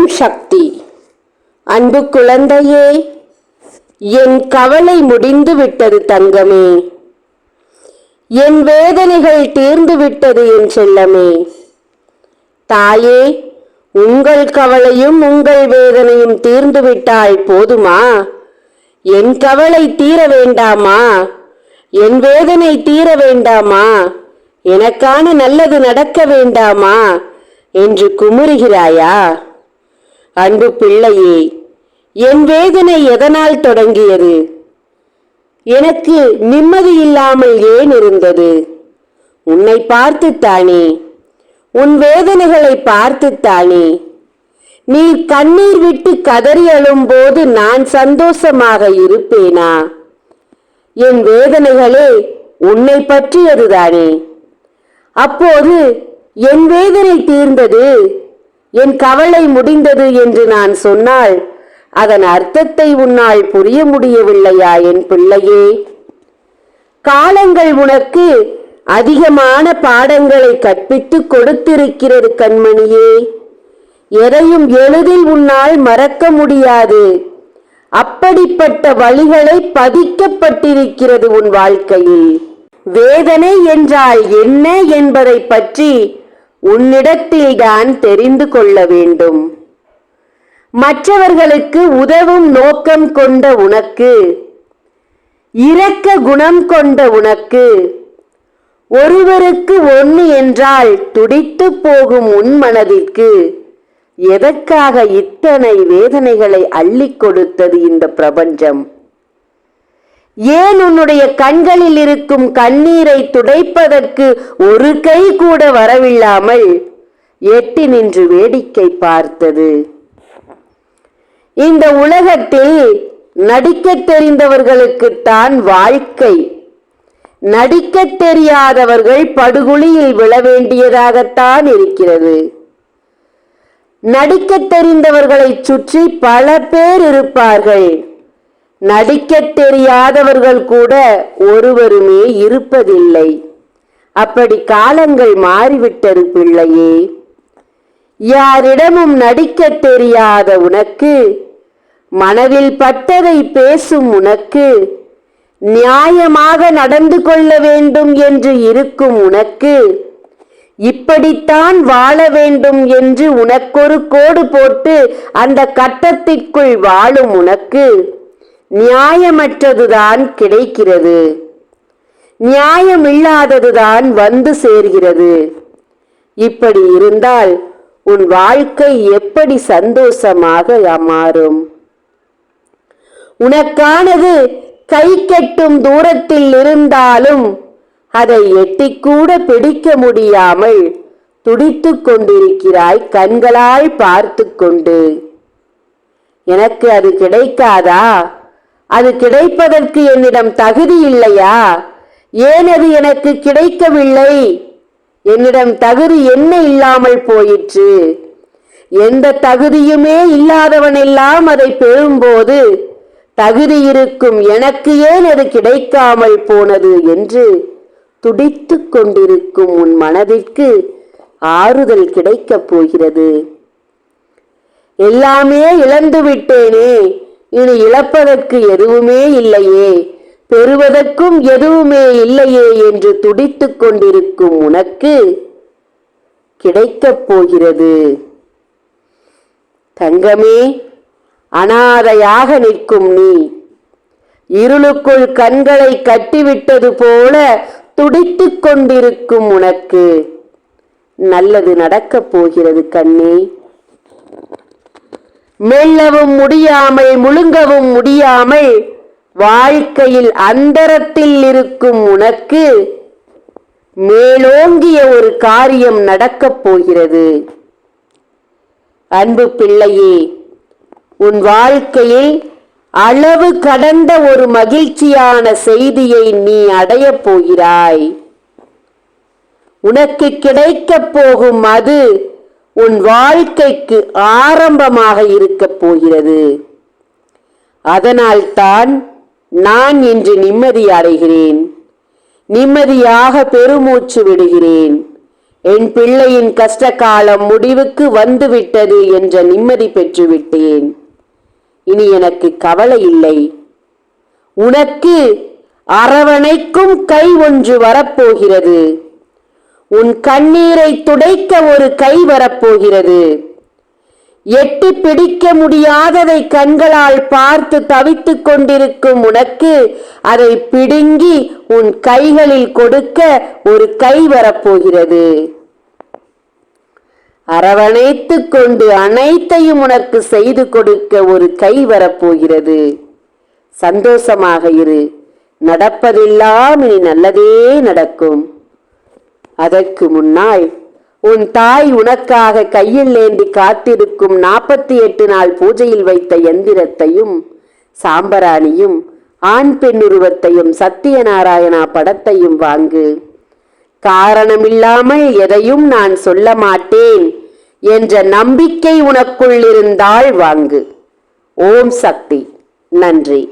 ஓம் சக்தி. அன்பு குழந்தையே என் கவலை முடிந்து விட்டது தங்கமே. என் வேதனைகள் தீர்ந்து விட்டது என் செல்லமே. தாயே உங்கள் கவலையும் உங்கள் வேதனையும் தீர்ந்து விட்டால் போதுமா? என் கவலை தீர வேண்டாமா? என் வேதனை தீர வேண்டாமா? எனக்கான நல்லது நடக்க வேண்டாமா? என்று குமுறுகிறாயா? அன்பு பிள்ளையே என் வேதனை எதனால் தொடங்கியது? எனக்கு நிம்மதி இல்லாமல் ஏன் இருந்தது? உன்னை பார்த்துத்தானே உன் வேதனைகளை பார்த்துத்தானே. நீ கண்ணீர் விட்டு கதறி அழும்போது நான் சந்தோஷமாக இருப்பேனா? என் வேதனைகளே உன்னை பற்றியதுதானே. அப்போது என் வேதனை தீர்ந்தது என் கவலை முடிந்தது என்று நான் சொன்னால் அதன் அர்த்தத்தை உன்னால் புரிய முடியவில்லையா என் பிள்ளையே? காலங்கள் உனக்கு அதிகமான பாடங்களை கற்பித்து கொடுத்திருக்கிறது கண்மணியே. எதையும் எளிதில் உன்னால் மறக்க முடியாது. அப்படிப்பட்ட வழிகளை பதிக்கப்பட்டிருக்கிறது உன் வாழ்க்கையில். வேதனை என்றால் என்ன என்பதை பற்றி உன்னிடத்தில்தான் தெரிந்து கொள்ள வேண்டும். மற்றவர்களுக்கு உதவும் நோக்கம் கொண்ட உனக்கு இரக்க குணம் கொண்ட உனக்கு ஒருவருக்கு ஒன்று என்றால் துடித்து போகும் உன் மனதிற்கு எதற்காக இத்தனை வேதனைகளை அள்ளிக் கொடுத்தது இந்த பிரபஞ்சம்? ஏன் உன்னுடைய கண்களில் இருக்கும் கண்ணீரை துடைப்பதற்கு ஒரு கை கூட வரவில்லாமல் எட்டி நின்று வேடிக்கை பார்த்தது. இந்த உலகத்தில் நடிக்கத் தெரிந்தவர்களுக்குத்தான் வாழ்க்கை. நடிக்கத் தெரியாதவர்கள் படுகுழியில் விழ வேண்டியதாகத்தான் இருக்கிறது. நடிக்கத் தெரிந்தவர்களை சுற்றி பல பேர் இருப்பார்கள். நடிக்கத் தெரியாதவர்கள் கூட ஒருவருமே இருப்பதில்லை. அப்படி காலங்கள் மாறிவிட்டது பிள்ளையே. யாரிடமும் நடிக்கத் தெரியாத உனக்கு மனதில் பட்டதை பேசும் உனக்கு நியாயமாக நடந்து கொள்ள வேண்டும் என்று இருக்கும் உனக்கு இப்படித்தான் வாழ வேண்டும் என்று உனக்கொரு கோடு போட்டு அந்த கட்டத்திற்குள் வாழும் உனக்கு. நியாயமற்றதுதான் கிடைக்கிறது. நியாயமில்லாததுதான் வந்து சேர்கிறது. இப்படி இருந்தால் உன் வாழ்க்கை எப்படி சந்தோஷமாக மாறும்? உனக்கானது கை கெட்டும் தூரத்தில் இருந்தாலும் அதை எட்டிக்கூட பிடிக்க முடியாமல் துடித்து கொண்டிருக்கிறாய் கண்களால் பார்த்து கொண்டு. எனக்கு அது கிடைக்காதா? அது கிடைப்பதற்கு என்னிடம் தகுதி இல்லையா? ஏன் அது எனக்கு கிடைக்கவில்லை? என்னிடம் தகுதி என்ன இல்லாமல் போயிற்று? எந்த தகுதியுமே இல்லாதவனெல்லாம் அதை பெறும்போது தகுதி இருக்கும் எனக்கு ஏன் அது கிடைக்காமல் போனது என்று துடித்து கொண்டிருக்கும் உன் மனதிற்கு ஆறுதல் கிடைக்கப் போகிறது. எல்லாமே இழந்து விட்டேனே இனி இழப்பதற்கு எதுவுமே இல்லையே. பெறுவதற்கும் எதுவுமே இல்லையே என்று துடித்துக் கொண்டிருக்கும் உனக்கு கிடைக்கப் போகிறது. தங்கமே அனாதையாக நிற்கும் நீ. இருளுக்குள் கண்களை கட்டிவிட்டது போல துடித்துக் கொண்டிருக்கும் உனக்கு. நல்லது நடக்கப் போகிறது கண்ணே. மெல்லவும் முடியாமல் முழுங்கவும் முடியாமல் வாழ்க்கையில் அந்தரத்தில் இருக்கும் உனக்கு மேலோங்கிய ஒரு காரியம் நடக்கப் போகிறது. அன்பு பிள்ளையே உன் வாழ்க்கையில் அளவு கடந்த ஒரு மகிழ்ச்சியான செய்தியை நீ அடையப் போகிறாய். உனக்கு கிடைக்கப் போகும் அது உன் வாழ்க்கைக்கு ஆரம்பமாக இருக்கப் போகிறது. அதனால்தான் நான் இன்று நிம்மதி அடைகிறேன். நிம்மதியாக பெருமூச்சு விடுகிறேன். என் பிள்ளையின் கஷ்ட காலம் முடிவுக்கு வந்துவிட்டது என்ற நிம்மதி பெற்றுவிட்டேன். இனி எனக்கு கவலை இல்லை. உனக்கு அரவணைக்கும் கை ஒன்று வரப்போகிறது. உன் கண்ணீரை துடைக்க ஒரு கை வரப்போகிறது. எட்டி பிடிக்க முடியாததை கண்களால் பார்த்து தவித்துக் கொண்டிருக்கும் உனக்கு அதை பிடுங்கி உன் கைகளில் கொடுக்க ஒரு கை வரப்போகிறது. அரவணைத்துக் கொண்டு அனைத்தையும் உனக்கு செய்து கொடுக்க ஒரு கை வரப்போகிறது. சந்தோஷமாக இரு. நடப்பதெல்லாம் இனி நல்லதே நடக்கும். அதற்கு முன்னால் உன் தாய் உனக்காக கையில் ஏந்தி காத்திருக்கும் நாற்பத்தி எட்டு நாள் பூஜையில் வைத்த எந்திரத்தையும் சாம்பராணியும் ஆண் பெண் உருவத்தையும் சத்தியநாராயணா படத்தையும் வாங்கு. காரணமில்லாமல் எதையும் நான் சொல்ல மாட்டேன் என்ற நம்பிக்கை உனக்குள் இருந்தால் வாங்கு. ஓம் சக்தி. நன்றி.